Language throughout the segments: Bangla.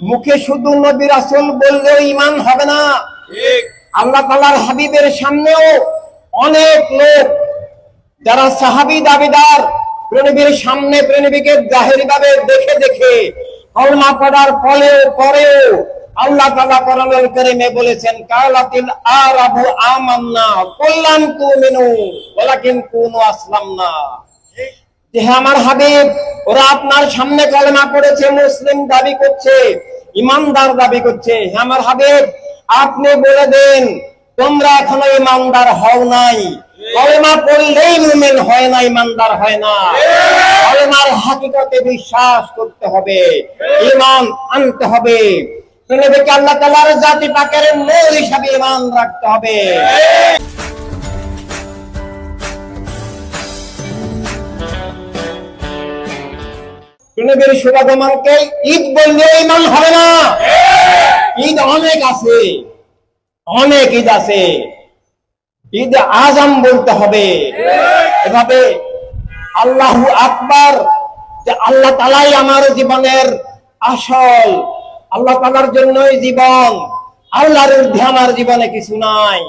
মুখে শুধু নবী রাসূল বললেও ইমান হবে না। আল্লাহ তাআলার হাবিবের সামনেও অনেক লোক যারা সাহাবী দাবিদার প্রণবীর সামনে প্রণবীকে জাহেরি ভাবে দেখে দেখে কলমা পড়ার পরে পরেও আল্লাহ কোরআনুল কারীমে বলেছেন কালাতিল আরাবু আমান্না কুল্লাম তুমিনু ওয়ালাকিন কুনু আসলামনা। যে হ্যাঁ আমার হাবিব ওরা আপনার সামনে কলেমা পড়েছে মুসলিম দাবি করছে। ইমানদার দাবি করছে হ্যাঁ আমার হাবিব, আপনি বলে দেন, তোমরা এখনও ইমানদার হও নাই। পড়লেই হয় না, ইমানদার হয় না। বিশ্বাস করতে হবে, ইমান আনতে হবে। আল্লাহ তাআলার জাতি পাকের নূর হিসাবে ইমান রাখতে হবে। নবীর শুভাগমনকে ঈদ বললে ইমান হবে না। ঈদ অনেক আছে, অনেক ঈদ আছে। ঈদ আজম বলতে হবে। এভাবে আল্লাহু আকবার, যে আল্লাহ তালাই আমার জীবনের আসল, আল্লাহ তালার জন্যই জীবন, আল্লাহর ঊর্ধ্বে আমার জীবনে কিছু নাই।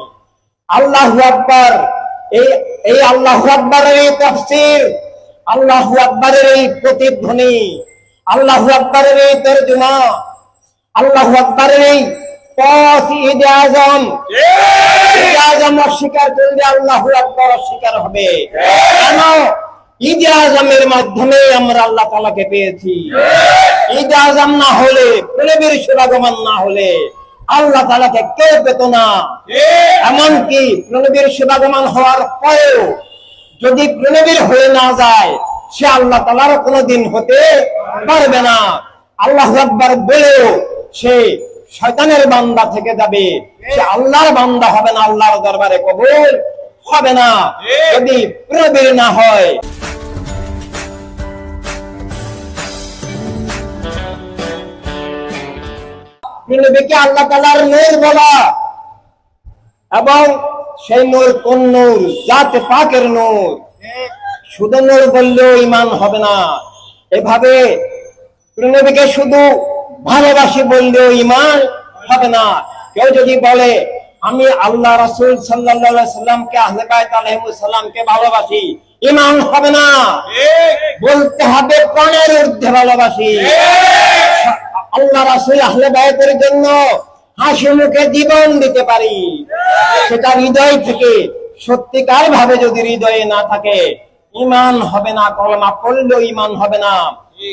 আল্লাহু আকবার, এই এই আল্লাহু আকবরের এই তফসির আল্লাহু আকবরের এই প্রতিধ্বনি আল্লাহু আকবরের এই তর্জমা আল্লাহু আকবরের এই পথ ঈদ আজম। ঈদ আজম অস্বীকার করলে আল্লাহু আকবর অস্বীকার হবে। কেন? ঈদ আজমের মাধ্যমে আমরা আল্লাহ তালাকে পেয়েছি। ঈদ আজম না হলে প্রেমের সুরাগমন না হলে আল্লাহ তালাকে কেউ পেত না। এমনকি প্রণবীর শুভাগমন হওয়ার পরেও যদি প্রণবীর হয়ে না যায়, সে আল্লাহ তালারও কোনোদিন হতে পারবে না। আল্লাহ আকবার বলেও সে শয়তানের বান্দা থেকে যাবে। সে আল্লাহর বান্দা হবে না, আল্লাহর দরবারে কবুল হবে না। যদি প্রণবীর না হয়। আল্লাহ তালার নূর বলা। এবং সেই নূর, কোন নূর? জাতে পাকের নূর। শুধু নূর বললেও ইমান হবে না। এভাবে নবীকে শুধু ভালোবাসি বললেও ইমান হবে না। কেউ যদি বলে, আমি আল্লাহ রাসুল সাল্লাল্লাহু আলাইহি সাল্লামকে, আহলে বাইত আলাইহিস ভালোবাসি। ইমান হবে না। বলতে হবে প্রাণের ঊর্ধ্বে ভালোবাসি। আল্লাহ রাসূল আহলেবাইতের জন্য হাসি মুখে জীবন দিতে পারি। সেটা হৃদয় থেকে সত্যিকার ভাবে যদি হৃদয়ে না থাকে ইমান হবে না কলমা পড়লেও ইমান হবে না।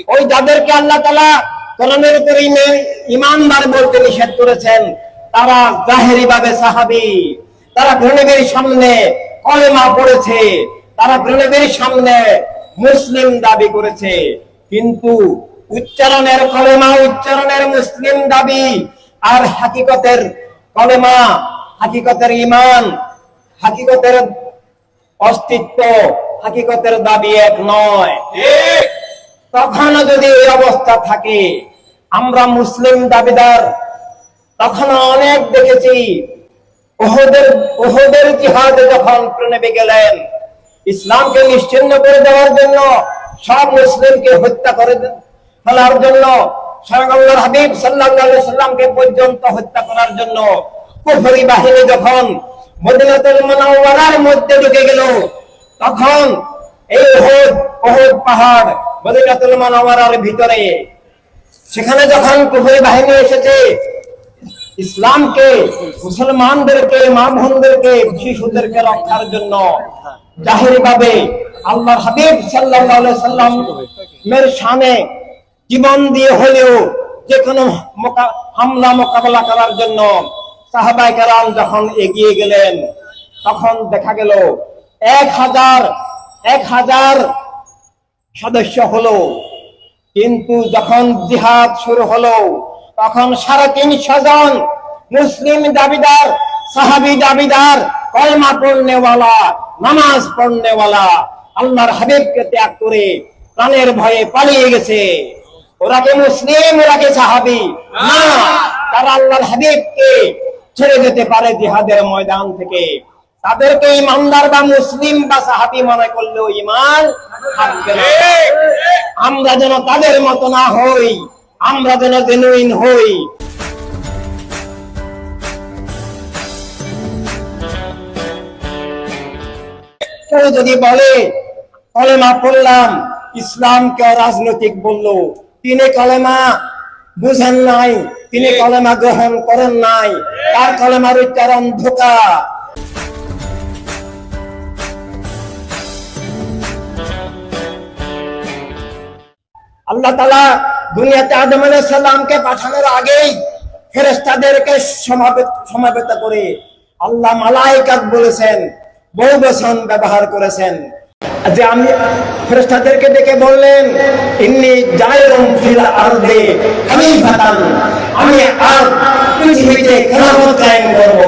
ওই যাদেরকে আল্লাহ তালা কলমের উপর ইমে- ইমানদার বলতে নিষেধ করেছেন, তারা জাহেরি ভাবে সাহাবি। তারা প্রণবের সামনে কলেমা পড়েছে, তারা প্রণবের সামনে মুসলিম দাবি করেছে। কিন্তু উচ্চারণের কলেমা, উচ্চারণের মুসলিম দাবি আর হাকিকতের কলেমা হাকিকতের ইমান হাকিকতের অস্তিত্ব হাকিকতের দাবি এক নয়। তখনও যদি এই অবস্থা থাকে আমরা মুসলিম দাবিদার তখনও অনেক দেখেছি ওহদের ওহদের জিহাদে যখন প্রণবে গেলেন ইসলামকে নিশ্চিন্ন করে দেওয়ার জন্য সব মুসলিমকে হত্যা করে ফেলার জন্য স্বয়ং আল্লাহর হাবিব আলাইহি সাল্লামকে পর্যন্ত হত্যা করার জন্য কুফরি বাহিনী যখন মদিনাতুল মুনাওয়ারার মধ্যে ঢুকে গেল, তখন এই ওহদ ওহদ পাহাড় মদিনাতুল মুনাওয়ারার ভিতরে। সেখানে যখন কুফরি বাহিনী এসেছে, ইসলামকে, মুসলমানদেরকে, মা বোনদেরকে, শিশুদেরকে রক্ষার জন্য জাহিরি ভাবে আল্লাহর হাবিব আলাইহি সাল্লামের সামনে জীবন দিয়ে হলেও যে কোনো হামলা মোকাবেলা করার জন্য সাহাবাই কেরাম যখন এগিয়ে গেলেন, তখন দেখা গেল এক হাজার এক হাজার সদস্য হলো। কিন্তু যখন জিহাদ শুরু হলো, তখন সাড়ে তিনশো জন মুসলিম দাবিদার, সাহাবি দাবিদার, কলমা পড়নেওয়ালা, নামাজ পড়নেওয়ালা, আল্লাহর হাবিবকে ত্যাগ করে প্রাণের ভয়ে পালিয়ে গেছে। ওরা কি মুসলিম, ওরা কি সাহাবি? না, তারা আল্লাহর হাবিবকে ছেড়ে যেতে পারে জিহাদের ময়দান থেকে। তাদেরকে ইমানদার বা মুসলিম বা সাহাবি মনে করলেও ইমান থাকবে আমরা যেন তাদের মতো না হই, আমরা যেন জেনুইন হই। কেউ যদি বলে, কলেমা পড়লাম, ইসলামকে রাজনৈতিক বলল, তিনি কলেমা বুঝেন নাই তিনি কলেমা গ্রহণ করেন নাই। তার কলেমার উচ্চারণ ধোকা। আল্লাহ তালা দুনিয়াতে আদম সাল্লামকে পাঠানোর আগেই ফেরেস্তাদেরকে সমাবেত সমাবেত করে আল্লাহ মালাইকাত বলেছেন বহু বসন ব্যবহার করেছেন। যে আমি ফেরেস্তাদেরকে ডেকে বললেন ইন্নি জায়রুম ফিল আরদে আমি ফাতান আমি আর পৃথিবীতে খেলাফত কায়েম করব।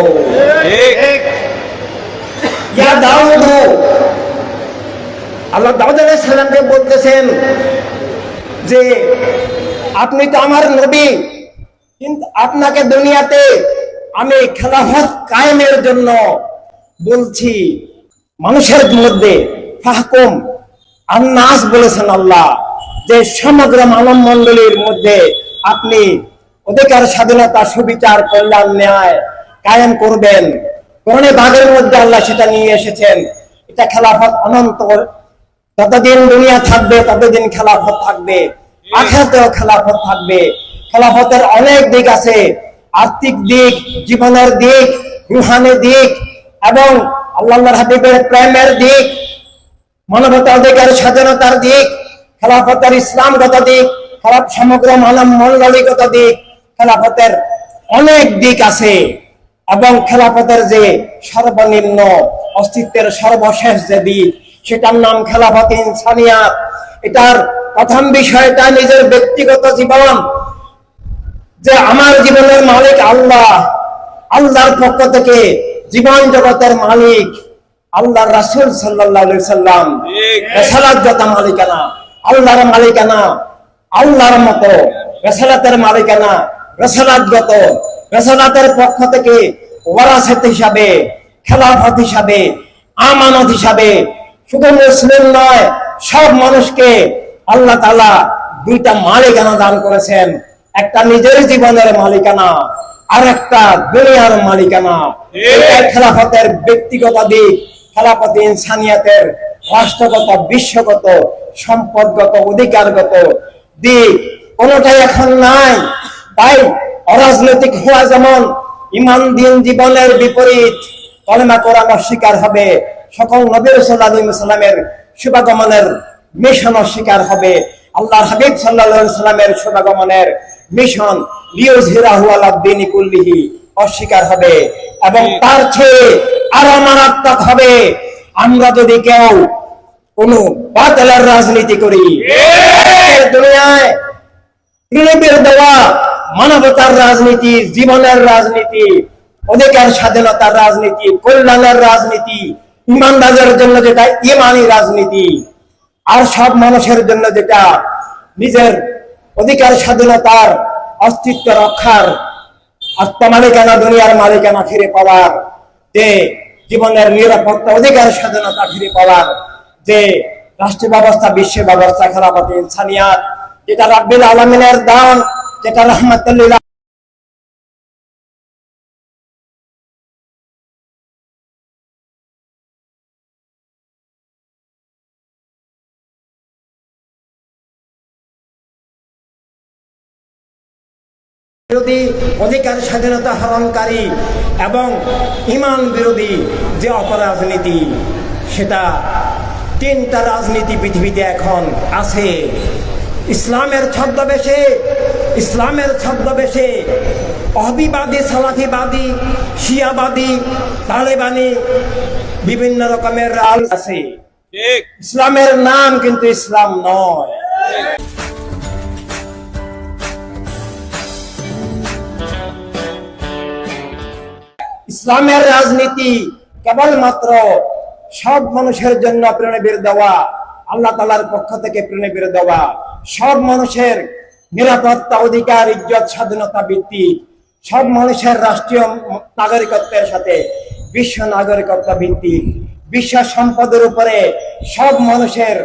ইয়া দাউদ আল্লাহ দাউদ আলাইহিস সালামকে বলতেছেন যে আপনি তো আমার নবী কিন্তু আপনাকে দুনিয়াতে আমি খেলাফত কায়েমের জন্য বলছি মানুষের মধ্যে ফাহকুম আন্নাস বলেছেন আল্লাহ যে সমগ্র মানব মন্ডলীর মধ্যে আপনি অধিকার স্বাধীনতা সুবিচার কল্যাণ ন্যায় কায়েম করবেন। কোরআনে বাঘের মধ্যে আল্লাহ সেটা নিয়ে এসেছেন। এটা খেলাফত অনন্ত। যতদিন দুনিয়া থাকবে, ততদিন খেলাফত থাকবে। আখাতেও খেলাফত থাকবে। খেলাফতের অনেক দিক আছে। আর্থিক দিক, জীবনের দিক, রুহানি দিক, এবং আল্লাহ হাবিবের প্রেমের দিক মানবতা অধিকার স্বাধীনতার দিক, খেলাফতের ইসলামগত দিক, খেলাফ সমগ্র মানব মন্ডলীগত দিক খেলাফতের অনেক দিক আছে এবং খেলাফতের যে সর্বনিম্ন অস্তিত্বের সর্বশেষ যে দিক সেটার নাম খেলাফত ইনসানিয়াত। এটার প্রথম বিষয়টা নিজের ব্যক্তিগত জীবন। যে আমার জীবনের মালিক আল্লাহ আল্লাহর পক্ষ থেকে জীবন জগতের মালিক আল্লাহর রাসূল সাল্লাম মালিকানা আল্লাহর মালিকানা আল্লাহর মতো রেসালাতের মালিকানা। রেসালাতগত রেসালাতের পক্ষ থেকে ওয়ারাসাত হিসাবে, খেলাফত হিসাবে, আমানত হিসাবে, শুধু মুসলিম নয়, সব মানুষকে আল্লাহ তাআলা দুইটা মালিকানা দান করেছেন। একটা নিজের জীবনের মালিকানা আর একটা দুনিয়ার মালিকানা। খেলাফতের ব্যক্তিগত দিক, খেলাফত ইনসানিয়াতের রাষ্ট্রগত, বিশ্বগত, সম্পদগত, অধিকারগত দিক। কোনটাই এখন নাই। তাই অরাজনৈতিক হওয়া যেমন ইমান দিন জীবনের বিপরীত কলেমা কোরআন অস্বীকার হবে সকল নবী সাল্লাহ সাল্লামের শুভাগমনের মিশন অস্বীকার হবে আল্লাহর হাবিব সাল্লামের শুভাগমনের মিশন কুল্লিহি অস্বীকার হবে এবং তার চেয়ে আরও মারাত্মক হবে আমরা যদি কেউ কোন বাতিলের রাজনীতি করি দুনিয়ায় তৃণীদের দেওয়া মানবতার রাজনীতি, জীবনের রাজনীতি, অধিকার, স্বাধীনতার রাজনীতি, কল্যাণের রাজনীতি, ইমানদারের জন্য যেটা, ইমানি রাজনীতি। আর সব মানুষের জন্য যেটা, নিজের অধিকার, স্বাধীনতার, অস্তিত্ব রক্ষার, আত্মমালিকানা, দুনিয়ার মালিকানা ফিরে পাওয়ার, যে জীবনের নিরাপত্তা, অধিকার, স্বাধীনতা ফিরে পাওয়ার, যে রাষ্ট্র ব্যবস্থা বিশ্ব ব্যবস্থা খেলাপতি ইনসানিয়াত, যেটা রাব্বিল আলমিনের দান যেটা রহমতুল্লাহ বিরোধী অধিকার স্বাধীনতা হরণকারী এবং ইমান বিরোধী যে অপরাজনীতি, সেটা তিনটা রাজনীতি পৃথিবীতে এখন আছে। ইসলামের ছদ্মবেশে ইসলামের ছদ্মবেশে অবিবাদী সালাফিবাদী শিয়াবাদী তালেবানি বিভিন্ন রকমের রাজ আছে। ইসলামের নাম কিন্তু ইসলাম নয়। ইসলামের রাজনীতি কেবলমাত্র সব মানুষের জন্য প্রেরণের দেওয়া আল্লাহ তালার পক্ষ থেকে প্রেরণের দেওয়া। সব মানুষের নিরাপত্তা অধিকার, ইজ্জত, স্বাধীনতা বৃত্তি সব মানুষের রাষ্ট্রীয় নাগরিকত্বের সাথে বিশ্ব নাগরিকত্ব বৃত্তি বিশ্ব সম্পদের উপরে সব মানুষের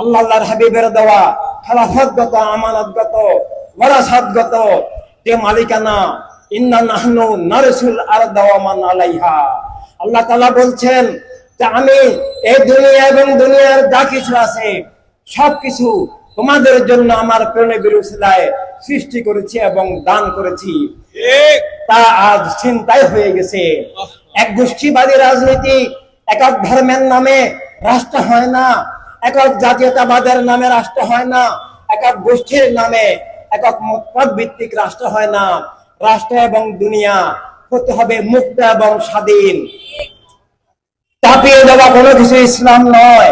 আল্লাহ হাবিবের দেওয়া খেলাফতগত, আমানতগত ওয়ারাসাতগত যে মালিকানা, ইন্না নাহনু নারসুল ওয়া আলাইহা। আল্লাহ বলছেন যে আমি এই দুনিয়া এবং দুনিয়ার যা কিছু আছে, সবকিছু তোমাদের জন্য আমার প্রেরণে বিরুসিলায় সৃষ্টি করেছি এবং দান করেছি। তা আজ চিন্তাই হয়ে গেছে। এক গোষ্ঠীবাদী রাজনীতি একক ধর্মের নামে রাষ্ট্র হয় না একক জাতীয়তাবাদের নামে রাষ্ট্র হয় না একক গোষ্ঠীর নামে একক মত ভিত্তিক রাষ্ট্র হয় না। রাষ্ট্র এবং দুনিয়া হতে হবে মুক্ত এবং স্বাধীন। চাপিয়ে দেওয়া কোনো কিছু ইসলাম নয়।